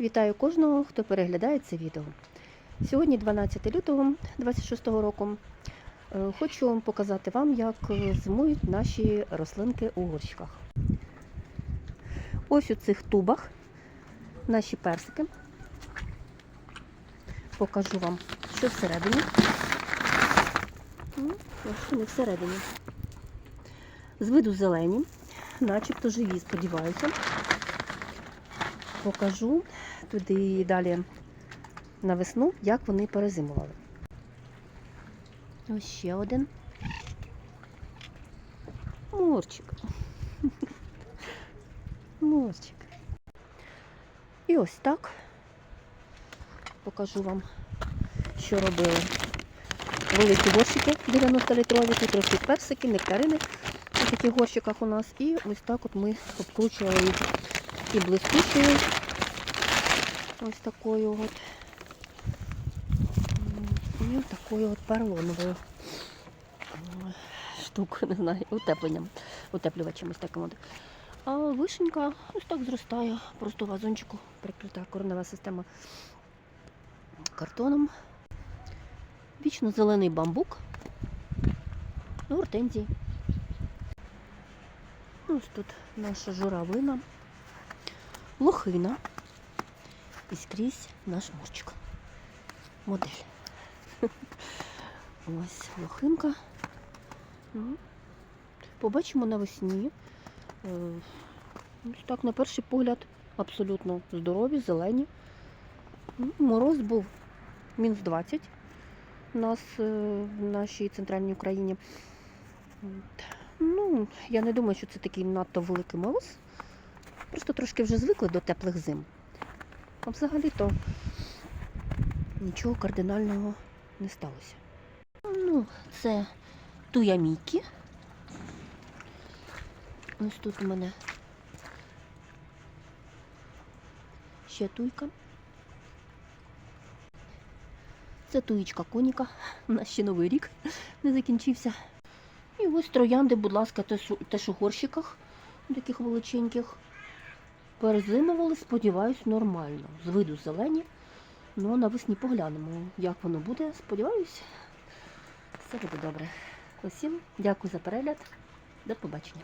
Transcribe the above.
Вітаю кожного, хто переглядає це відео. Сьогодні 12 лютого 26 року. Е, Хочу показати вам, як е, зимують наші рослинки у горщиках. Ось у цих тубах наші персики. Покажу вам, що всередині. Ну, ось всередині. З виду зелені, начебто живі, сподіваюся. Покажу туди далі на весну, як вони перезимували. Ось ще один. Мурчик. Мурчик. І ось так покажу вам, що робили. Великі горщики 90-літрові, тут ростуть персики, нектарини у таких горщиках у нас. І ось так от ми обкручували їх і блискучою. Ось такою от. І такою от поролоновою штукою, не знаю, утепленням, утеплювачем ось таким от. А вишенька ось так зростає, просто в вазончику прикрита коренева система картоном. Вічно зелений бамбук. Ну, гортензії. Ось тут наша журавлина, лохина і скрізь наш мурчик. Модель. Ось лохинка. Побачимо навесні. Е, так, на перший погляд, абсолютно здорові, зелені. Мороз був мінус 20 у нас е, в нашій центральній Україні. Ну, я не думаю, що це такий надто великий мороз. Просто трошки вже звикли до теплих зим. А взагалі-то нічого кардинального не сталося. Ну, це туяміки. Ось тут у мене ще туйка. Це туїчка коніка. У нас ще новий рік не закінчився. І ось троянди, будь ласка, теж у горщиках, таких величеньких. Перезимували, сподіваюсь, нормально. З виду зелені. Ну, навесні поглянемо, як воно буде. Сподіваюсь, все буде добре. Усім дякую за перегляд. До побачення.